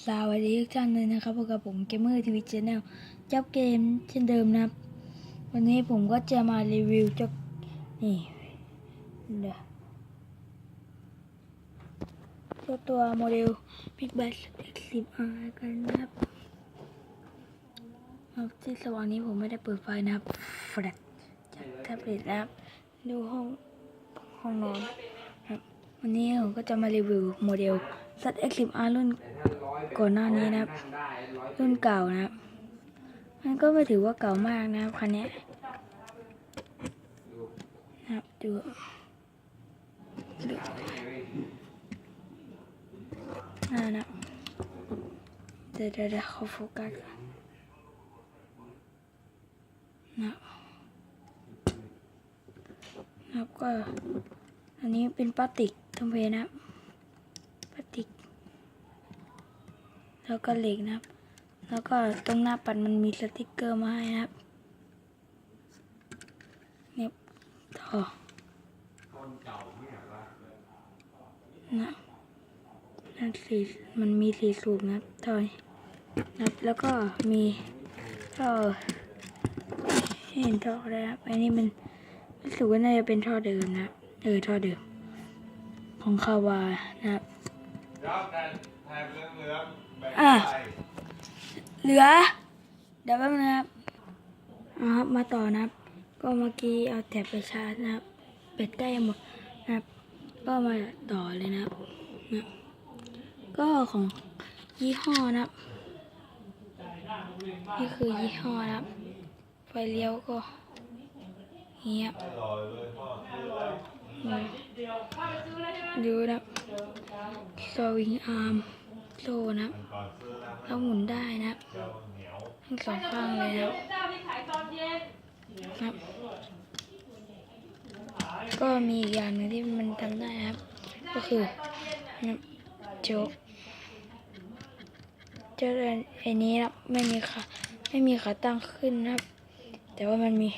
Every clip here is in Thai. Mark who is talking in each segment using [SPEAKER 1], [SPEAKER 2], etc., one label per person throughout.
[SPEAKER 1] สวัสดีทุกท่านเลยนะครับพบกับผมเกมเมอร์ทีวีชแนลเจ้าเกมเช่นเดิมนะครับ วันนี้ผมก็จะมารีวิวเจ้านี่เดี๋ยวเจ้าตัวโมเดล Big b a t X10R กันนะครับครับที่สว่างนี้ผมไม่ได้เปิดไฟนะครับแฟลชจากแท็บเล็ตนะครับดูห้องห้องนอนครับ วันนี้ผมก็จะมารีวิวโมเดล ZX10R รุ่นก่อนหน้านี้นะครับ รุ่นเก่านะครับ มันก็ไม่ถือว่าเก่ามากนะครับคันนี้นะครับดูดูอ่านะเดี๋ยวเดี๋ยวเดี๋ยวขาโฟกัสนะครับนะครับก็อันนี้เป็นพลาสติกทั้งเพนะครับพลาสติก แล้วก็เหล็กนะครับ แล้วก็ตรงหน้าปัดมันมีสติกเกอร์มาให้นะครับเนี่ยต่อนะนั่นสีมันมีสีสูบนะครับต่อนะแล้วก็มีท่อเห็นท่อเลยครับอันนี้มันรู้สึกว่าน่าจะเป็นท่อเดิมนะเออท่อเดิมของคาวานะครับ
[SPEAKER 2] อดแทนแทนเหลืองเหลืองๆแบบ
[SPEAKER 1] อะเหลือ เดี๋ยวแป๊บนึงครับเอาครับ มาต่อนะครับ ก็เมื่อกี้เอาแถบไปชาร์จนะครับ เป็ดใกล้หมดนะครับ ก็มาต่อเลยนะครับนะก็ของยี่ห้อนะครับ นี่คือยี่ห้อนะครับ ไฟเลี้ยวก็เงียบ
[SPEAKER 2] อร่อยเลยพ่อซื้อเลย
[SPEAKER 1] ดูนะครับ สวิงอาร์มโซ่นะครับ
[SPEAKER 2] ก่อนซื้อแล้ว
[SPEAKER 1] หมุนได้นะครับทั้งสองข้างเลยนะครับครับ ก็มีอีกอย่างหนึงที่มันทำได้ครับ ก็คือนับโจ๊กเจ้าไอ้นี้นะครับไม่มีขาไม่มีขาตั้งขึ้นนะครับ แต่ว่ามันมี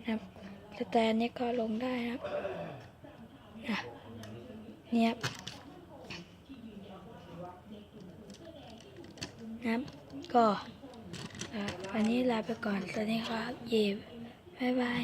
[SPEAKER 1] นะครับสแตนนี้ก็ลงได้นะครับอะเนี่ยครับ นะครับ ก็วันนี้ลาไปก่อน สวัสดีครับ เย่บ๊ายบาย